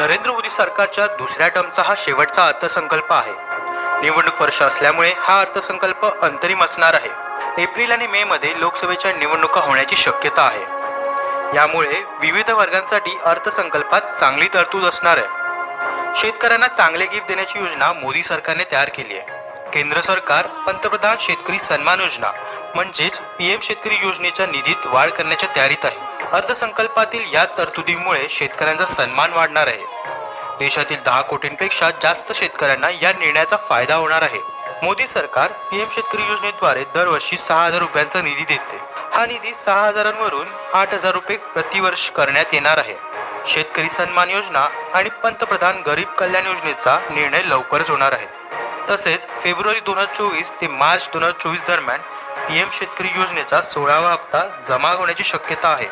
नरेंद्र मोदी सरकारच्या दुसऱ्या टर्मचा हा शेवटचा अर्थसंकल्प आहे. निवडणूक वर्ष असल्यामुळे हा अर्थसंकल्प अंतरिम असणार आहे. एप्रिल आणि मे मध्ये लोकसभेच्या निवडणुका होण्याची शक्यता आहे. यामुळे विविध वर्गांसाठी अर्थसंकल्पात चांगली तरतूद असणार आहे. शेतकऱ्यांना चांगले गिफ्ट देण्याची योजना मोदी सरकारने तयार केली आहे. केंद्र सरकार पंतप्रधान शेतकरी सन्मान योजना म्हणजेच पी एम शेतकरी योजनेच्या निधीत वाढ करण्याच्या तयारीत आहे. अर्थसंकल्पातील या तरतुदीमुळे शेतकऱ्यांचा सन्मान वाढणार आहे. देशातील दहा कोटींपेक्षा जास्त शेतकऱ्यांना या निर्णयाचा फायदा होणार आहे. मोदी सरकार पी एम शेतकरी योजनेद्वारे दरवर्षी सहा हजार रुपयांचा निधी देते. हा निधी सहा हजारांवरून आठ हजार रुपये प्रतिवर्ष करण्यात येणार आहे. शेतकरी सन्मान योजना आणि पंतप्रधान गरीब कल्याण योजनेचा निर्णय लवकरच होणार आहे. तसेच फेब्रुवारी दोन हजार चोवीस ते मार्च दोन हजार चोवीस दरम्यान पी एम शेतकरी योजनेचा सोळावा हप्ता जमा होण्याची शक्यता आहे.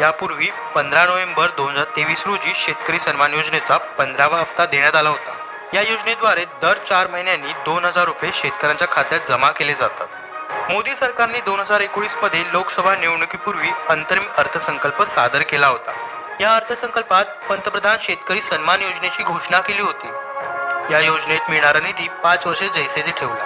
यापूर्वी पंधरा नोव्हेंबर दोन हजार तेवीस रोजी शेतकरी सन्मान योजनेचा पंधरावा हप्ता देण्यात आला होता. या योजनेद्वारे दर चार महिन्यांनी दोन हजार रुपये शेतकऱ्यांच्या खात्यात जमा केले जातात. मोदी सरकारने दोन हजार एकोणीसमध्ये लोकसभा निवडणुकीपूर्वी अंतरिम अर्थसंकल्प सादर केला होता. या अर्थसंकल्पात पंतप्रधान शेतकरी सन्मान योजनेची घोषणा केली होती. या योजनेत मिळणारा निधी पाच वर्षे जैसे ठेवला.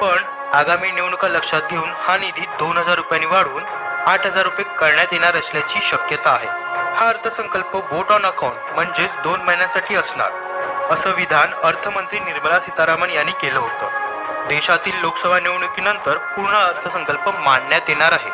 पण आगामी निवडणुका लक्षात घेऊन हा निधी दोन हजार रुपयांनी वाढवून आठ हजार रुपये करण्यात येणार असल्याची शक्यता आहे. हा अर्थसंकल्प वोट ऑन अकाउंट म्हणजेच दोन महिन्यांसाठी असणार असं विधान अर्थमंत्री निर्मला सीतारामन यांनी केलं होतं. देशातील लोकसभा निवडणुकीनंतर पूर्ण अर्थसंकल्प मांडण्यात येणार आहे.